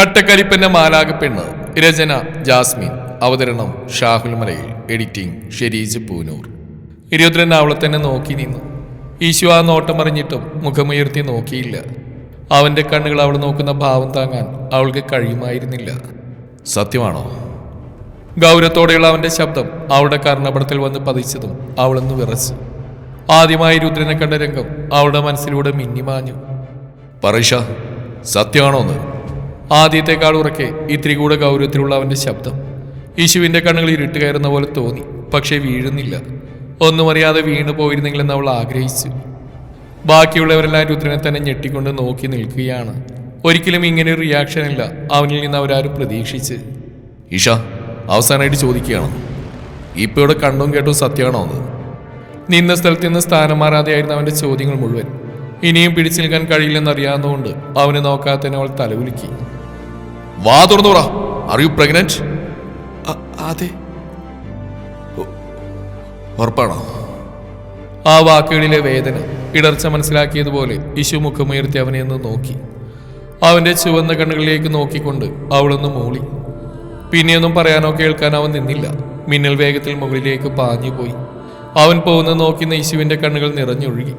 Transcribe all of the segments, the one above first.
കട്ടക്കരിപ്പന്റെ മാലാക പെണ്ണ് രചന ജാസ്മിൻ. അവതരണം ഷാഹുൽ മലയിൽ. എഡിറ്റിംഗ് ഷെരീജ് പൂനൂർ. ഇരുപത്തിരണ്ട് അവളെ തന്നെ നോക്കി നിന്നു. ഈശു ആ നോട്ടം അറിഞ്ഞിട്ടും മുഖമുയർത്തി നോക്കിയില്ല. അവന്റെ കണ്ണുകൾ അവൾ നോക്കുന്ന ഭാവം താങ്ങാൻ അവൾക്ക് കഴിയുമായിരുന്നില്ല. സത്യമാണോ? ഗൗരവത്തോടെയുള്ള അവന്റെ ശബ്ദം അവളുടെ കർണപടത്തിൽ വന്ന് പതിച്ചതും അവളൊന്ന് വിറച്ചു. ആദ്യമായി രുദ്രനെ കണ്ട രംഗം അവളുടെ മനസ്സിലൂടെ മിന്നിമാഞ്ഞു. പറീഷ സത്യമാണോന്ന്? ആദ്യത്തെക്കാൾ ഉറക്കെ ഇത്തിരി കൂടെ ഗൗരവത്തിലുള്ള അവന്റെ ശബ്ദം യേശുവിന്റെ കണ്ണുകൾ ഇരുട്ട് കയറുന്ന പോലെ തോന്നി പക്ഷേ വീഴുന്നില്ല. ഒന്നും അറിയാതെ വീണു പോയിരുന്നെങ്കിലെന്ന് അവൾ ആഗ്രഹിച്ചു. ബാക്കിയുള്ളവരെല്ലാം രുദ്രനെ തന്നെ ഞെട്ടിക്കൊണ്ട് നോക്കി നിൽക്കുകയാണ്. ഒരിക്കലും ഇങ്ങനെ ഒരു റിയാക്ഷൻ ഇല്ല അവനിൽ നിന്ന് അവരാരും പ്രതീക്ഷിച്ച്. ഇഷ അവസാനമായിട്ട് ചോദിക്കുകയാണ്. ഇപ്പോൾ ഇവിടെ കണ്ടും കേട്ടും സത്യമാണോ എന്ന് നിന്ന സ്ഥലത്ത് നിന്ന് സ്ഥാനം മാറാതെയായിരുന്നു അവന്റെ ചോദ്യങ്ങൾ മുഴുവൻ. ഇനിയും പിടിച്ചു നിൽക്കാൻ കഴിയില്ലെന്നറിയാവുന്നതുകൊണ്ട് അവനെ നോക്കാതെ തന്നെ അവൾ തലകുലുക്കി. വാ തുറന്നു പറ. ആർ യു പ്രഗ്നന്റ് അതെ. ഉറപ്പാണോ? ആ വാക്കുകളിലെ വേദന ഇടർച്ച മനസ്സിലാക്കിയതുപോലെ ഇശു മുഖമുയർത്തി അവനെ ഒന്ന് നോക്കി. അവന്റെ ചുവന്ന കണ്ണുകളിലേക്ക് നോക്കിക്കൊണ്ട് അവളൊന്ന് മൂളി. പിന്നെയൊന്നും പറയാനോ കേൾക്കാൻ അവൻ നിന്നില്ല. മിന്നൽ വേഗത്തിൽ മുകളിലേക്ക് പാഞ്ഞുപോയി അവൻ പോകുന്ന നോക്കുന്ന യേശുവിന്റെ കണ്ണുകൾ നിറഞ്ഞൊഴുകി.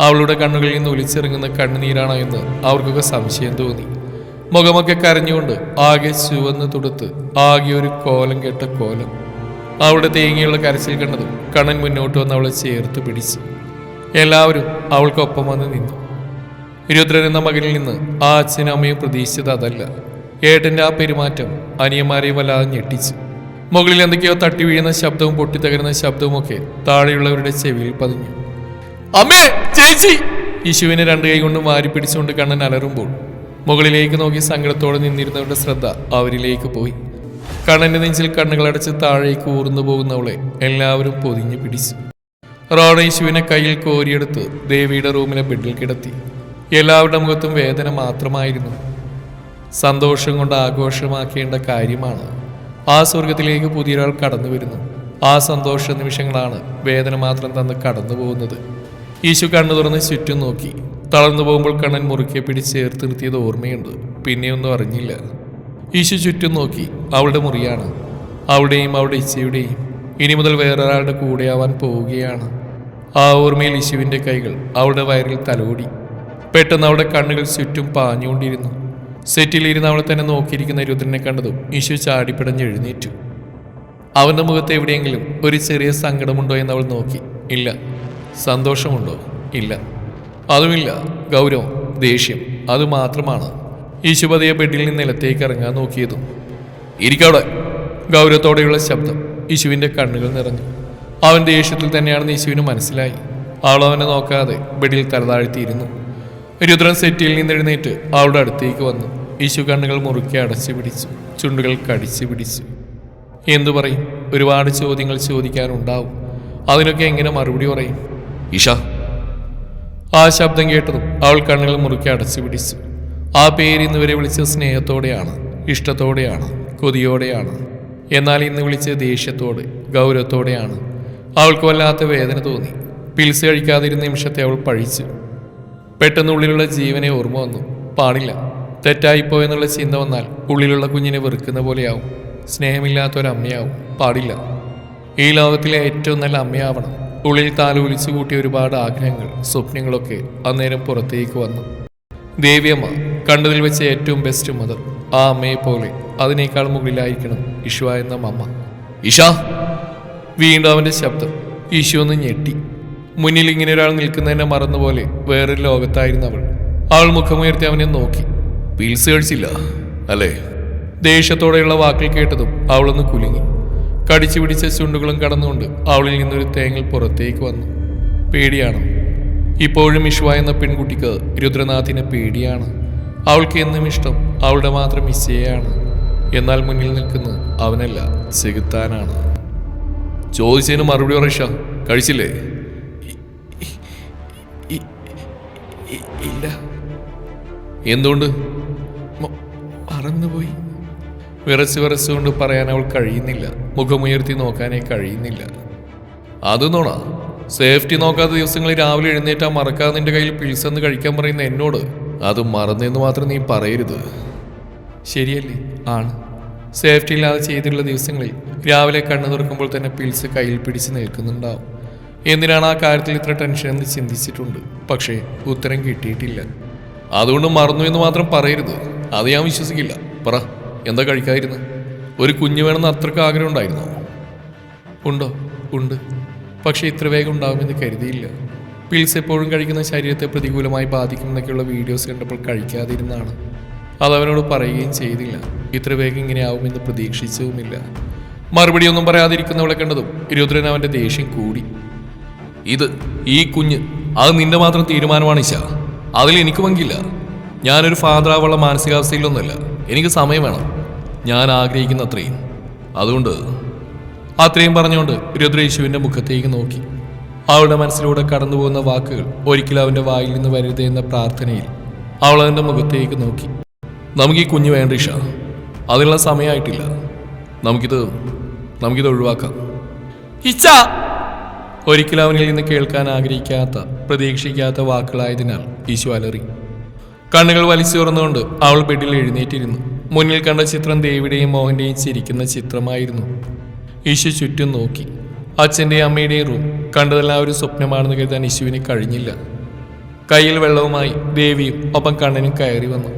അവളുടെ കണ്ണുകളിൽ നിന്ന് ഒലിച്ചിറങ്ങുന്ന കണ്ണുനീരാണോ എന്ന് അവർക്കൊക്കെ സംശയം തോന്നി. മുഖമൊക്കെ കരഞ്ഞുകൊണ്ട് ആകെ ചുവന്ന് തുടുത്ത് ആകെ ഒരു കോലം കെട്ട കോലം. അവളുടെ തേങ്ങിയുള്ള കരച്ചിൽ കണ്ടതും കണ്ണൻ മുന്നോട്ട് വന്ന് അവളെ ചേർത്ത് പിടിച്ചു. എല്ലാവരും അവൾക്കൊപ്പം വന്ന് നിന്നു. രുദ്രൻ എന്ന മകനിൽ നിന്ന് ആ അച്ഛനും അമ്മയും പ്രതീക്ഷിച്ചത് അതല്ല. ഏട്ടന്റെ ആ പെരുമാറ്റം അനിയന്മാരെ വല്ലാതെ ഞെട്ടിച്ചു. മുകളിൽ എന്തൊക്കെയോ തട്ടി വീഴുന്ന ശബ്ദവും പൊട്ടിത്തകരുന്ന ശബ്ദവുമൊക്കെ താഴെയുള്ളവരുടെ ചെവിയിൽ പതിഞ്ഞു. അമ്മേ ചേച്ചി! യേശുവിനെ രണ്ട് കൈ കൊണ്ട് മാരി പിടിച്ചുകൊണ്ട് കണ്ണൻ അലറുമ്പോൾ മുകളിലേക്ക് നോക്കി സങ്കടത്തോടെ നിന്നിരുന്നവരുടെ ശ്രദ്ധ അവരിലേക്ക് പോയി. കണ്ണന്റെ നെഞ്ചിൽ കണ്ണുകളടച്ച് താഴേക്ക് ഊർന്നു പോകുന്നവളെ എല്ലാവരും പൊതിഞ്ഞു പിടിച്ചു. റോണേശുവിനെ കയ്യിൽ കോരിയെടുത്ത് ദേവിയുടെ റൂമിലെ ബെഡിൽ കിടത്തി. എല്ലാവരുടെ മുഖത്തും വേദന മാത്രമായിരുന്നു. സന്തോഷം കൊണ്ട് ആഘോഷമാക്കേണ്ട കാര്യമാണ് ആ സ്വർഗത്തിലേക്ക് പുതിയൊരാൾ കടന്നു വരുന്നു. ആ സന്തോഷ നിമിഷങ്ങളാണ് വേദന മാത്രം തന്ന് കടന്നു പോകുന്നത് യേശു കണ്ണു തുറന്ന് ചുറ്റും നോക്കി. തളർന്നു പോകുമ്പോൾ കണ്ണൻ മുറുക്കെ പിടിച്ച് ചേർത്ത് നിർത്തിയത് ഓർമ്മയുണ്ട്. പിന്നെയൊന്നും അറിഞ്ഞില്ല. ഈശു ചുറ്റും നോക്കി. അവളുടെ മുറിയാണ്. അവിടെയും അവളുടെ ഇച്ചയുടെയും ഇനി മുതൽ വേറൊരാളുടെ കൂടെയാവാൻ പോവുകയാണ്. ആ ഓർമ്മയിൽ ഇശുവിന്റെ കൈകൾ അവളുടെ വയറിൽ തലോടി. പെട്ടെന്ന് അവളുടെ കണ്ണുകൾ ചുറ്റും പാഞ്ഞുകൊണ്ടിരുന്നു. സെറ്റിലിരുന്ന് അവളെ തന്നെ നോക്കിയിരിക്കുന്ന രുദ്രനെ കണ്ടതും ഈശു ചാടിപ്പിടഞ്ഞ് എഴുന്നേറ്റു. അവന്റെ മുഖത്ത് എവിടെയെങ്കിലും ഒരു ചെറിയ സങ്കടമുണ്ടോ എന്ന് അവൾ നോക്കി. ഇല്ല. സന്തോഷമുണ്ടോ? ഇല്ല. അതുമില്ല. ഗൗരവം ദേഷ്യം അതുമാത്രമാണ് ഈശുപതിയെ ബെഡിൽ നിന്ന് നിലത്തേക്ക് ഇറങ്ങാൻ നോക്കിയതും. ഇരിക്കവിടെ. ഗൗരവത്തോടെയുള്ള ശബ്ദം യേശുവിന്റെ കണ്ണുകൾ നിറഞ്ഞു. അവൻ ദേഷ്യത്തിൽ തന്നെയാണെന്ന് യേശുവിന് മനസ്സിലായി. അവൾ അവനെ നോക്കാതെ ബെഡിൽ തലതാഴ്ത്തിയിരുന്നു. രുദ്രൻ സെറ്റിയിൽ നിന്ന് എഴുന്നേറ്റ് അവളുടെ അടുത്തേക്ക് വന്നു. യേശു കണ്ണുകൾ മുറുക്കി അടച്ചു പിടിച്ചു. ചുണ്ടുകൾ കടിച്ചു പിടിച്ചു. എന്തു പറയും? ഒരുപാട് ചോദ്യങ്ങൾ ചോദിക്കാനുണ്ടാവും. അതിനൊക്കെ എങ്ങനെ മറുപടി പറയും? ഇഷ ആ ശബ്ദം കേട്ടതും അവൾ കണ്ണുകൾ മുറുക്കി അടച്ചു പിടിച്ചു. ആ പേര് ഇന്ന് വരെ വിളിച്ച സ്നേഹത്തോടെയാണ് ഇഷ്ടത്തോടെയാണ് കൊതിയോടെയാണ്. എന്നാൽ ഇന്ന് വിളിച്ച ദേഷ്യത്തോടെ ഗൗരവത്തോടെയാണ്. അവൾക്ക് വല്ലാത്ത വേദന തോന്നി. പിൽസ് കഴിക്കാതിരുന്ന നിമിഷത്തെ അവൾ പഴിച്ചു. പെട്ടെന്ന് ഉള്ളിലുള്ള ജീവനെ ഓർമ്മ വന്നു. പാടില്ല. തെറ്റായിപ്പോയെന്നുള്ള ചിന്ത വന്നാൽ ഉള്ളിലുള്ള കുഞ്ഞിനെ വെറുക്കുന്ന പോലെയാവും. സ്നേഹമില്ലാത്തൊരമ്മയാവും പാടില്ല. ഈ ലോകത്തിലെ ഏറ്റവും നല്ല അമ്മയാവണം. ഉള്ളിൽ താലോലിച്ചു കൂട്ടിയ ഒരുപാട് ആഗ്രഹങ്ങൾ സ്വപ്നങ്ങളൊക്കെ അന്നേരം പുറത്തേക്ക് വന്നു. ദേവിയമ്മ കണ്ടതിൽ വെച്ച ഏറ്റവും ബെസ്റ്റ് മദർ ആ അമ്മയെ പോലെ അതിനേക്കാൾ മുകളിലായിരിക്കണം ഇഷു എന്ന അമ്മ ഇഷ വീണ്ടും അവന്റെ ശബ്ദം ഈശു ഒന്ന് ഞെട്ടി. മുന്നിൽ ഇങ്ങനെ ഒരാൾ നിൽക്കുന്നതിനെ മറന്നുപോലെ വേറൊരു ലോകത്തായിരുന്നു അവൾ. അവൾ മുഖമുയർത്തി അവനെ നോക്കി. പീൽസ് കഴിച്ചില്ല അല്ലേ? ദേഷ്യത്തോടെയുള്ള വാക്കിൽ കേട്ടതും അവളൊന്ന് കുലുങ്ങി. കടിച്ചു പിടിച്ച ചുണ്ടുകളും കടന്നുകൊണ്ട് അവളിൽ നിന്നൊരു തേങ്ങൽ പുറത്തേക്ക് വന്നു. പേടിയാണ്. ഇപ്പോഴും ഇഷ്വ എന്ന പെൺകുട്ടിക്ക് രുദ്രനാഥിനെ പേടിയാണ്. അവൾക്ക് എന്നും ഇഷ്ടം അവളുടെ മാത്രം ഇശയാണ് എന്നാൽ മുന്നിൽ നിൽക്കുന്ന അവനല്ല സിഗുത്താനാണ് ചോദിച്ചതിന് മറുപടി പറ കഴിച്ചില്ലേ? ഇല്ല. എന്തുകൊണ്ട്? മറന്നുപോയി. വിറച്ച് വിറച്ചുകൊണ്ട് പറയാൻ അവൾ കഴിയുന്നില്ല. മുഖമുയർത്തി നോക്കാനേ കഴിയുന്നില്ല. അത് നോണ സേഫ്റ്റി നോക്കാത്ത ദിവസങ്ങളിൽ രാവിലെ എഴുന്നേറ്റാ മറക്കാതെ നിന്റെ കയ്യിൽ പിൽസെന്ന് കഴിക്കാൻ പറയുന്ന എന്നോട് അത് മറന്നെന്ന് മാത്രം നീ പറയരുത്. ശരിയല്ലേ? ആണ്. സേഫ്റ്റി ഇല്ലാതെ ചെയ്തിട്ടുള്ള ദിവസങ്ങളിൽ രാവിലെ കണ്ണു തുറക്കുമ്പോൾ തന്നെ പിൽസ് കയ്യിൽ പിടിച്ച് നിൽക്കുന്നുണ്ടാവും. എന്തിനാണ് ആ കാര്യത്തിൽ ഇത്ര ടെൻഷൻ എന്ന് ചിന്തിച്ചിട്ടുണ്ട്? പക്ഷേ ഉത്തരം കിട്ടിയിട്ടില്ല. അതുകൊണ്ട് മറന്നു എന്ന് മാത്രം പറയരുത്. അത് ഞാൻ വിശ്വസിക്കില്ല. പറ എന്താ കഴിക്കാതിരുന്നു? ഒരു കുഞ്ഞു വേണമെന്ന് അത്രയ്ക്ക് ആഗ്രഹം ഉണ്ടായിരുന്നോ? ഉണ്ടോ? ഉണ്ട്. പക്ഷേ ഇത്ര വേഗം ഉണ്ടാകുമെന്ന് കരുതിയില്ല. പിൽസ് എപ്പോഴും കഴിക്കുന്ന ശരീരത്തെ പ്രതികൂലമായി ബാധിക്കുമെന്നൊക്കെയുള്ള വീഡിയോസ് കണ്ടപ്പോൾ കഴിക്കാതിരുന്നാണ്. അതവനോട് പറയുകയും ചെയ്തില്ല. ഇത്ര വേഗം ഇങ്ങനെ ആവുമെന്ന് പ്രതീക്ഷിച്ചതുമില്ല. മറുപടി ഒന്നും പറയാതിരിക്കുന്നവളെ കണ്ടതും ഇരുപത്തിരൻ അവന്റെ ദേഷ്യം കൂടി. ഇത് ഈ കുഞ്ഞ് അത് നിന്റെ മാത്രം തീരുമാനമാണ് ഇശ അതിൽ എനിക്ക് പങ്കില്ല. ഞാനൊരു ഫാദർ ആവുള്ള മാനസികാവസ്ഥയിലൊന്നുമല്ല. എനിക്ക് സമയം വേണം. ഞാൻ ആഗ്രഹിക്കുന്ന അത്രയും അതുകൊണ്ട് അത്രയും പറഞ്ഞുകൊണ്ട് രുദ്രേശുവിന്റെ മുഖത്തേക്ക് നോക്കി. അവളുടെ മനസ്സിലൂടെ കടന്നു പോകുന്ന വാക്കുകൾ ഒരിക്കലും അവന്റെ വായിൽ നിന്ന് വരരുതേ എന്ന പ്രാർത്ഥനയിൽ അവൾ അവന്റെ മുഖത്തേക്ക് നോക്കി. നമുക്ക് ഈ കുഞ്ഞ് വേണ്ട ഇഷ. അതിനുള്ള സമയമായിട്ടില്ല. നമുക്കിത് നമുക്കിത് ഒഴിവാക്കാം. ഇച്ച ഒരിക്കലും അവനിൽ നിന്ന് കേൾക്കാൻ ആഗ്രഹിക്കാത്ത പ്രതീക്ഷിക്കാത്ത വാക്കുകളായതിനാൽ ഈശു അലറി. കണ്ണുകൾ വലിച്ചു തുറന്നുകൊണ്ട് അവൾ ബെഡിൽ എഴുന്നേറ്റിരുന്നു. മുന്നിൽ കണ്ട ചിത്രം ദേവിയുടെയും മോഹന്റെയും ചിരിക്കുന്ന ചിത്രമായിരുന്നു. ഈശു ചുറ്റും നോക്കി. അച്ഛന്റെയും അമ്മയുടെയും റൂം കണ്ടതെല്ലാം ഒരു സ്വപ്നമാണെന്ന് കരുതാൻ ഈശുവിന് കഴിഞ്ഞില്ല. കയ്യിൽ വെള്ളവുമായി ദേവിയും ഒപ്പം കണ്ണനും കയറി വന്നു.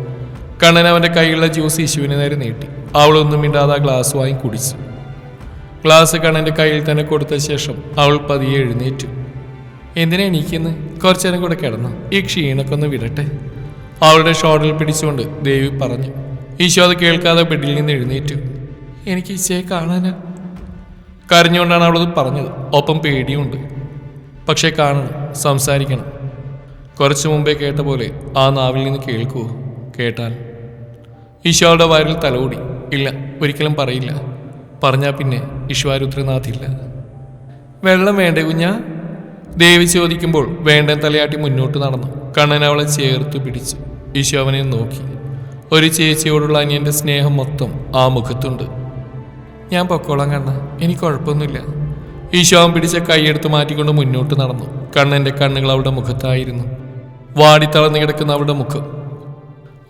കണ്ണൻ അവന്റെ കയ്യിലുള്ള ജ്യൂസ് ഈശുവിന് നേരെ നീട്ടി. അവളൊന്നും മിണ്ടാതെ ഗ്ലാസ് വാങ്ങി കുടിച്ചു. ഗ്ലാസ് കണ്ണന്റെ കയ്യിൽ തന്നെ കൊടുത്ത ശേഷം അവൾ പതിയെ എഴുന്നേറ്റു. എന്തിനാ എണീക്കുന്നു? കുറച്ചേരം കൂടെ കിടന്നു. ഈ ക്ഷീണൊക്കെ ഒന്ന് വിടട്ടെ. അവളുടെ ഷോട്ടിൽ പിടിച്ചുകൊണ്ട് ദേവി പറഞ്ഞു. ഈശോ അത് കേൾക്കാതെ ബെഡിൽ നിന്ന് എഴുന്നേറ്റു. എനിക്ക് ഈശോയെ കാണാനാ. കരഞ്ഞുകൊണ്ടാണ് അവളത് പറഞ്ഞത്. ഒപ്പം പേടിയുണ്ട് പക്ഷേ കാണണം സംസാരിക്കണം. കുറച്ചു മുമ്പേ കേട്ട പോലെ ആ നാവിൽ നിന്ന് കേൾക്കുവോ കേട്ടാൽ. ഈശോയുടെ വയറിൽ തലോടി ഇല്ല ഒരിക്കലും പറയില്ല. പറഞ്ഞാൽ പിന്നെ ഈശ്വരുദ്രനാഥില്ല വെള്ളം വേണ്ടേ കുഞ്ഞാ? ദേവി ചോദിക്കുമ്പോൾ വേണ്ടൻ തലയാട്ടി മുന്നോട്ട് നടന്നു. കണ്ണൻ അവളെ ചേർത്ത് പിടിച്ചു. ഈശോ അവനെ നോക്കി. ഒരു ചേച്ചിയോടുള്ള അനിയന്റെ സ്നേഹം മൊത്തം ആ മുഖത്തുണ്ട്. ഞാൻ പൊക്കോളാം കണ്ണ. എനിക്ക് കുഴപ്പമൊന്നുമില്ല. ഈശോ പിടിച്ച കൈയെടുത്ത് മാറ്റിക്കൊണ്ട് മുന്നോട്ട് നടന്നു. കണ്ണന്റെ കണ്ണുകൾ അവളുടെ മുഖത്തായിരുന്നു. വാടി വാടിത്തളർന്നു കിടക്കുന്ന അവളുടെ മുഖം.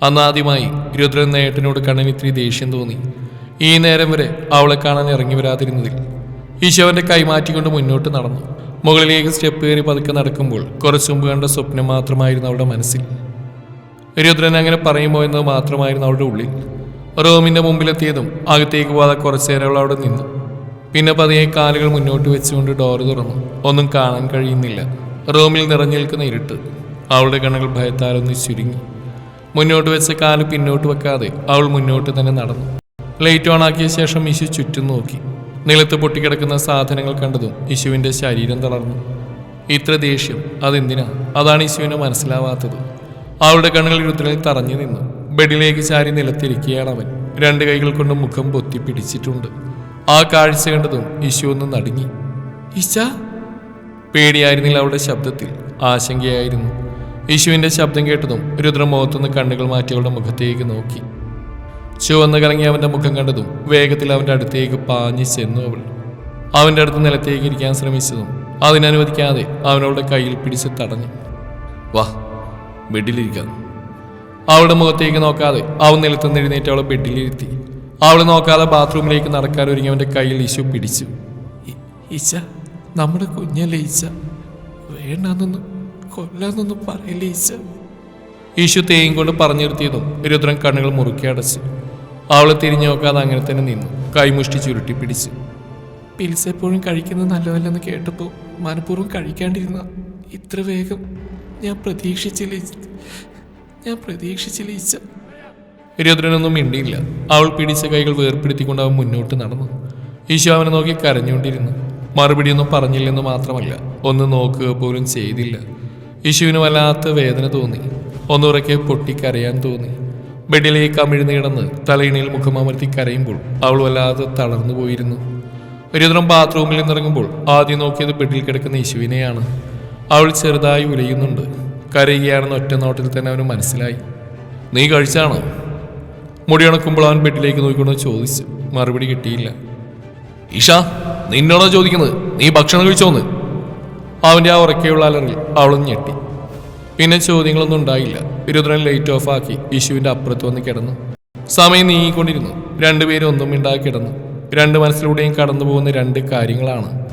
അന്നാദ്യമായി രുദ്രൻ നേട്ടനോട് കണ്ണന് ഇത്തിരി ദേഷ്യം തോന്നി. ഈ നേരം വരെ അവളെ കാണാൻ ഇറങ്ങി വരാതിരുന്നതിൽ ഈശോവന്റെ കൈ മാറ്റിക്കൊണ്ട് മുന്നോട്ട് നടന്നു. മുകളിലേക്ക് സ്റ്റെപ്പ് കയറി പതുക്കെ നടക്കുമ്പോൾ കുറച്ചു മുമ്പ് കണ്ട സ്വപ്നം മാത്രമായിരുന്നു അവളുടെ മനസ്സിൽ. രുദ്രൻ അങ്ങനെ പറയുമോ എന്നത് മാത്രമായിരുന്നു അവളുടെ ഉള്ളിൽ. റോമിന്റെ മുമ്പിലെത്തിയതും അകത്തേക്ക് പോകാതെ കുറച്ചു നേരം അവിടെ നിന്നു. പിന്നെ പതിയെ കാലുകൾ മുന്നോട്ട് വെച്ചുകൊണ്ട് ഡോറ് തുറന്നു. ഒന്നും കാണാൻ കഴിയുന്നില്ല. റൂമിൽ നിറഞ്ഞു നിൽക്കുന്ന ഇരുട്ട്. അവളുടെ കണ്ണുകൾ ഭയത്താലൊന്ന് ചുരുങ്ങി. മുന്നോട്ട് വെച്ച കാൽ പിന്നോട്ട് വെക്കാതെ അവൾ മുന്നോട്ട് തന്നെ നടന്നു. ലൈറ്റ് ഓൺ ആക്കിയ ശേഷം ഇശു ചുറ്റും നോക്കി. നിലത്ത് പൊട്ടിക്കിടക്കുന്ന സാധനങ്ങൾ കണ്ടതും ഇശുവിന്റെ ശരീരം തളർന്നു. ഇത്ര ദേഷ്യം അതെന്തിനാ? അതാണ് ഇശുവിന് മനസ്സിലാവാത്തത്. അവളുടെ കണ്ണുകൾ രുദ്രനിൽ തറഞ്ഞു നിന്നു. ബെഡിലേക്ക് ചാരി നിലത്തിരിക്കുകയാണ് അവൻ. രണ്ട് കൈകൾ കൊണ്ട് മുഖം പൊത്തി പിടിച്ചിട്ടുണ്ട്. ആ കാഴ്ച കണ്ടതും ഈശോ ഒന്ന് നടുങ്ങി. ഈശ! പേടിയായിരുന്നില്ല അവളുടെ ശബ്ദത്തിൽ. ആശങ്കയായിരുന്നു. യേശുവിന്റെ ശബ്ദം കേട്ടതും രുദ്രമുഖത്തുനിന്ന് കണ്ണുകൾ മാറ്റി അവളുടെ മുഖത്തേക്ക് നോക്കി. ചുവന്ന് കലങ്ങി അവന്റെ മുഖം കണ്ടതും വേഗത്തിൽ അവന്റെ അടുത്തേക്ക് പാഞ്ഞു ചെന്നു അവൾ. അവന്റെ അടുത്ത് നിലത്തേക്ക് ഇരിക്കാൻ ശ്രമിച്ചതും അതിനനുവദിക്കാതെ അവനവളുടെ കയ്യിൽ പിടിച്ച് തടഞ്ഞു. വാ ബെഡിലിരിക്കാം അവളുടെ മുഖത്തേക്ക് നോക്കാതെ അവൻ നിലത്തുനിന്ന് എഴുന്നേറ്റ് അവളെ ബെഡിലിരുത്തി. അവൾ നോക്കാതെ ബാത്റൂമിലേക്ക് നടക്കാൻ ഒരുങ്ങി അവന്റെ കയ്യിൽ ഈശു പിടിച്ചു. ഈശ നമ്മുടെ കുഞ്ഞല്ലേ ഈശ? വേണ്ടെന്നൊന്നും കൊല്ലാന്നൊന്നും പറയില്ല ഈശ? ഈശു തേയും കൊണ്ട് പറഞ്ഞു നിർത്തിയതും രുദ്രൻ കണ്ണുകൾ മുറുക്കി അടച്ചു. അവളെ തിരിഞ്ഞു നോക്കാതെ അങ്ങനെ തന്നെ നിന്നു കൈമുഷ്ടി ചുരുട്ടി പിടിച്ചു. പിൽസ് എപ്പോഴും കഴിക്കുന്നത് നല്ലതല്ലെന്ന് കേട്ടപ്പോൾ മനഃപൂർവം കഴിക്കാണ്ടിരുന്ന ഇത്ര വേഗം ഞാൻ പ്രതീക്ഷിച്ചില്ല ഞാൻ പ്രതീക്ഷിച്ചില്ല ഹരിയോദ്രനൊന്നും മിണ്ടിയില്ല. അവൾ പിടിച്ച കൈകൾ വേർപ്പെടുത്തിക്കൊണ്ട് അവൻ മുന്നോട്ട് നടന്നു. ഈശോ അവനെ നോക്കി കരഞ്ഞുകൊണ്ടിരുന്നു. മറുപടിയൊന്നും പറഞ്ഞില്ലെന്ന് മാത്രമല്ല ഒന്ന് നോക്കുക പോലും ചെയ്തില്ല. യേശുവിന് വല്ലാത്ത വേദന തോന്നി. ഒന്നുറക്കെ പൊട്ടിക്കരയാൻ തോന്നി. ബെഡിലേക്ക് അമിഴ്ന്ന് കിടന്ന് തലയിണയിൽ മുഖമമർത്തി കരയുമ്പോൾ അവൾ വല്ലാതെ തളർന്നു പോയിരുന്നു. ഒരുതരം ബാത്റൂമിൽ നിന്നിറങ്ങുമ്പോൾ ആദ്യം നോക്കിയത് ബെഡിൽ കിടക്കുന്ന യേശുവിനെയാണ്. അവൾ ചെറുതായി ഉലയുന്നുണ്ട്. കരയുകയാണെന്ന് ഒറ്റ നോട്ടത്തിൽ തന്നെ അവന് മനസ്സിലായി. നീ കഴിച്ചാണോ? മുടി ഉണക്കുമ്പോൾ അവൻ ബെഡിലേക്ക് നോക്കിക്കൊണ്ട് ചോദിച്ചു. മറുപടി കിട്ടിയില്ല. ഇഷ നിന്നോടാ ചോദിക്കുന്നത്. നീ ഭക്ഷണം കഴിച്ചോന്ന്. അവന്റെ ആ ഉറക്കെയുള്ള അലറിൽ അവളും ഞെട്ടി. പിന്നെ ചോദ്യങ്ങളൊന്നും ഉണ്ടായില്ല. രുദ്രൻ ലൈറ്റ് ഓഫ് ആക്കി യേശുവിന്റെ അപ്പുറത്ത് വന്ന് കിടന്നു. സമയം നീങ്ങിക്കൊണ്ടിരുന്നു. രണ്ടുപേരും ഒന്നും മിണ്ടാതെ കിടന്നു. രണ്ട് മനസ്സിലൂടെയും കടന്നു പോകുന്ന രണ്ട് കാര്യങ്ങളാണ്.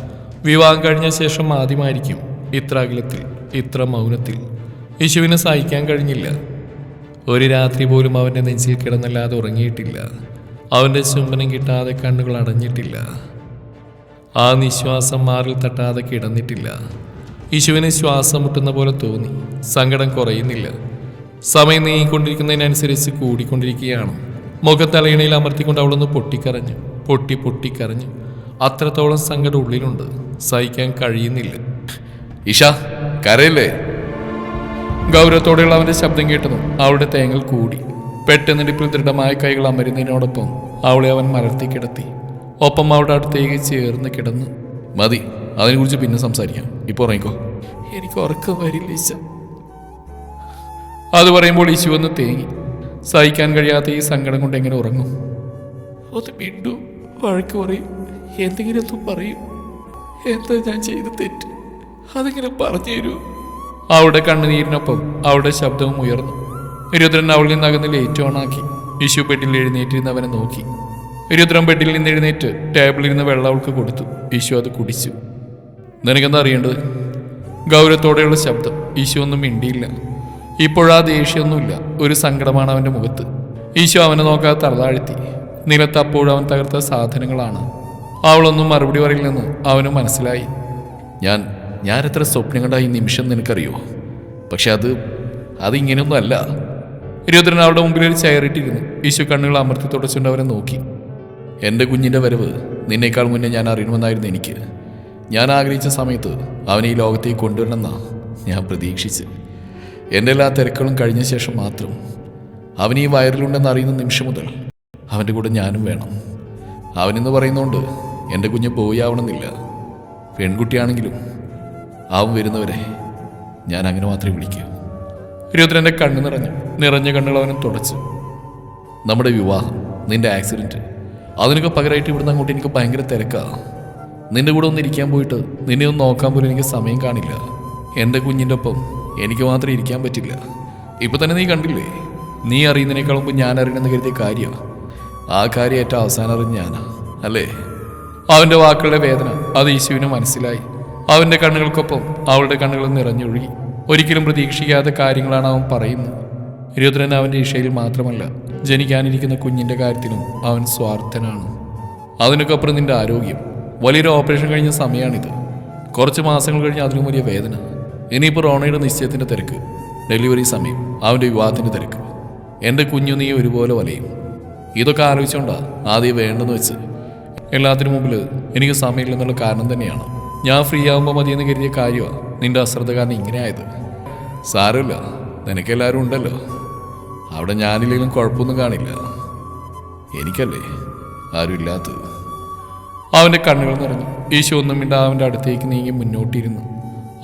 വിവാഹം കഴിഞ്ഞ ശേഷം ആദ്യമായിരിക്കും. ഇത്ര അകലത്തിൽ ഇത്ര മൗനത്തിൽ യേശുവിനെ സഹിക്കാൻ കഴിഞ്ഞില്ല. ഒരു രാത്രി പോലും അവന്റെ നെഞ്ചിൽ കിടന്നല്ലാതെ ഉറങ്ങിയിട്ടില്ല. അവന്റെ ചുംബനം കിട്ടാതെ കണ്ണുകൾ അടഞ്ഞിട്ടില്ല. ആ നിശ്വാസം മാറിൽ തട്ടാതെ കിടന്നിട്ടില്ല. യേശുവിന് ശ്വാസം മുട്ടുന്ന പോലെ തോന്നി. സങ്കടം കുറയുന്നില്ല. സമയം നീങ്ങിക്കൊണ്ടിരിക്കുന്നതിനനുസരിച്ച് കൂടിക്കൊണ്ടിരിക്കുകയാണ്. മുഖത്തലയിണയിൽ അമർത്തിക്കൊണ്ട് അവളൊന്ന് പൊട്ടിക്കരഞ്ഞു. പൊട്ടി പൊട്ടിക്കരഞ്ഞു. അത്രത്തോളം സങ്കടം ഉള്ളിലുണ്ട്. സഹിക്കാൻ കഴിയുന്നില്ല. ഇഷ കരയില്ലേ? ഗൗരവത്തോടെയുള്ള അവന്റെ ശബ്ദം കേട്ടതും അവളുടെ തേങ്ങൽ കൂടി. പെട്ടെന്ന് ഇടിപ്പിൽ ദൃഢമായ കൈകൾ അമരുന്നതിനോടൊപ്പം അവളെ അവൻ മലർത്തി കിടത്തി. ഒപ്പം അവളുടെ അടുത്തേക്ക് ചേർന്ന് കിടന്നു. മതി അതിനെക്കുറിച്ച് പിന്നെ സംസാരിക്കാം. ഇപ്പോൾ ഉറങ്ങിക്കോ. എനിക്ക് ഉറക്കം വരില്ല ഈശ. അത് പറയുമ്പോൾ ഈശു ഒന്ന് തേങ്ങി. സഹിക്കാൻ കഴിയാത്ത ഈ സങ്കടം കൊണ്ട് എങ്ങനെ ഉറങ്ങും? ഒന്ന് വീണ്ടും വഴക്ക് പറയും എന്തെങ്കിലും ഒന്നും പറയും. എന്താ ഞാൻ ചെയ്ത് തെറ്റ്? അതിങ്ങനെ പറഞ്ഞു തരൂ. അവളുടെ കണ്ണുനീരിനൊപ്പം അവളുടെ ശബ്ദവും ഉയർന്നു. രുദ്രൻ അവളിൽ നിന്ന് അകന്ന് ലേറ്റ് ഓണാക്കി യശു ബെഡിൽ എഴുന്നേറ്റിരുന്ന് അവനെ നോക്കി. രുദ്രൻ ബെഡിൽ നിന്ന് എഴുന്നേറ്റ് ടേബിളിൽ നിന്ന് വെള്ളം അവൾക്ക് കൊടുത്തു. യശു അത് കുടിച്ചു. നിനക്കെന്താ അറിയേണ്ടത്? ഗൗരവത്തോടെയുള്ള ശബ്ദം. ഈശോ ഒന്നും മിണ്ടിയില്ല. ഇപ്പോഴാ ദേഷ്യമൊന്നുമില്ല. ഒരു സങ്കടമാണ് അവന്റെ മുഖത്ത്. ഈശോ അവനെ നോക്കാതെ തറതാഴ്ത്തി നിലത്ത് അപ്പോഴും അവൻ തകർത്ത സാധനങ്ങളാണ്. അവളൊന്നും മറുപടി പറയില്ലെന്ന് അവന് മനസ്സിലായി. ഞാൻ ഞാൻ എത്ര സ്വപ്നം കണ്ട ഈ നിമിഷം നിനക്കറിയോ പക്ഷെ അത് അതിങ്ങനെയൊന്നും അല്ല. രുദ്രൻ അവളുടെ മുമ്പിൽ ഒരു ചയറിട്ടിരുന്നു ഈശു കണ്ണുകൾ അമർത്തി തുടച്ചുകൊണ്ട് അവരെ നോക്കി. എന്റെ കുഞ്ഞിന്റെ വരവ് നിന്നേക്കാൾ മുന്നേ ഞാൻ അറിയണമെന്നായിരുന്നു എനിക്ക്. ഞാൻ ആഗ്രഹിച്ച സമയത്ത് അവനെ ഈ ലോകത്തേക്ക് കൊണ്ടുവരണമെന്നാണ് ഞാൻ പ്രതീക്ഷിച്ച്. എന്റെ എല്ലാ തിരക്കുകളും കഴിഞ്ഞ ശേഷം മാത്രം അവൻ ഈ വയറിലുണ്ടെന്ന് അറിയുന്ന നിമിഷം മുതൽ അവന്റെ കൂടെ ഞാനും വേണം. അവനെന്ന് പറയുന്നതുകൊണ്ട് എന്റെ കുഞ്ഞ് പോയി ആവണമെന്നില്ല. പെൺകുട്ടിയാണെങ്കിലും അവൻ വരുന്നവരെ. ഞാൻ അങ്ങനെ മാത്രമേ വിളിക്കൂ. രുദ്രന്റെ കണ്ണ് നിറഞ്ഞു. നിറഞ്ഞ കണ്ണുകൾ അവനും തുടച്ചു. നമ്മുടെ വിവാഹം നിന്റെ ആക്സിഡന്റ്. അതിനൊക്കെ പകരമായിട്ട് ഇവിടുന്ന് അങ്ങോട്ട് എനിക്ക് ഭയങ്കര തിരക്കാണ് നിന്റെ കൂടെ ഒന്ന് ഇരിക്കാൻ പോയിട്ട് നിന്നെ ഒന്ന് നോക്കാൻ പോലും എനിക്ക് സമയം കാണില്ല. എന്റെ കുഞ്ഞിന്റെ ഒപ്പം എനിക്ക് മാത്രം ഇരിക്കാൻ പറ്റില്ല. ഇപ്പം തന്നെ നീ കണ്ടില്ലേ? നീ അറിയുന്നതിനേക്കാൾ മുമ്പ് ഞാൻ അറിയണമെന്ന് കരുതിയ കാര്യമാണ് ആ കാര്യം ഏറ്റവും അവസാനം അറിഞ്ഞ ഞാനാ. അല്ലേ? അവന്റെ വാക്കുകളുടെ വേദന അത് യേശുവിന് മനസ്സിലായി. അവന്റെ കണ്ണുകൾക്കൊപ്പം അവളുടെ കണ്ണുകൾ നിറഞ്ഞൊഴുകി. ഒരിക്കലും പ്രതീക്ഷിക്കാത്ത കാര്യങ്ങളാണ് അവൻ പറയുന്നത്. രുദ്രൻ അവന്റെ ഇഷയിൽ മാത്രമല്ല ജനിക്കാനിരിക്കുന്ന കുഞ്ഞിന്റെ കാര്യത്തിലും അവൻ സ്വാർത്ഥനാണ്. അതിനൊക്കെ അപ്പുറം നിന്റെ ആരോഗ്യം. വലിയൊരു ഓപ്പറേഷൻ കഴിഞ്ഞ സമയമാണിത് കുറച്ച് മാസങ്ങൾ കഴിഞ്ഞ് അതിലും വലിയ വേദന. ഇനിയിപ്പോൾ റോണയുടെ നിശ്ചയത്തിന്റെ തിരക്ക്. ഡെലിവറി സമയം അവന്റെ വിവാഹത്തിന്റെ തിരക്ക്. എന്റെ കുഞ്ഞു നീ ഒരുപോലെ വലയും. ഇതൊക്കെ ആലോചിച്ചുകൊണ്ടാണ് ആദ്യം വേണ്ടെന്ന് വെച്ച് എല്ലാത്തിനും മുമ്പിൽ എനിക്ക് സമയമില്ലെന്നുള്ള കാരണം തന്നെയാണ്. ഞാൻ ഫ്രീ ആകുമ്പോൾ മതിയെന്ന് കരുതിയ കാര്യമാണ് നിന്റെ അശ്രദ്ധ കാരണം ഇങ്ങനെ ആയത് സാരമില്ല. നിനക്കെല്ലാവരും ഉണ്ടല്ലോ. അവിടെ ഞാനില്ലെങ്കിലും കുഴപ്പമൊന്നും കാണില്ല. എനിക്കല്ലേ ആരും ഇല്ലാത്തത്. അവന്റെ കണ്ണുകൾ നിറഞ്ഞു. ഈശോ ഒന്നും മിണ്ട അവന്റെ അടുത്തേക്ക് നീങ്ങി മുന്നോട്ടിരുന്നു.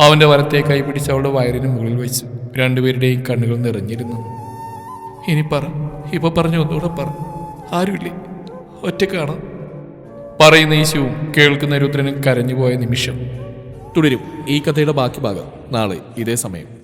അവന്റെ വരത്തെ കൈ പിടിച്ച് അവളുടെ വയറിന് മുകളിൽ വെച്ചു രണ്ടുപേരുടെയും കണ്ണുകൾ നിറഞ്ഞിരുന്നു. ഇനി പറ. ഇപ്പോൾ പറഞ്ഞു ഒന്നുകൂടെ പറ. ആരുമില്ലേ? ഒറ്റക്കാണ് പറയുന്ന ഈശുവും കേൾക്കുന്ന രുദ്രനും കരഞ്ഞുപോയ നിമിഷം. തുടരും. ഈ കഥയുടെ ബാക്കി ഭാഗം നാളെ ഇതേ സമയം.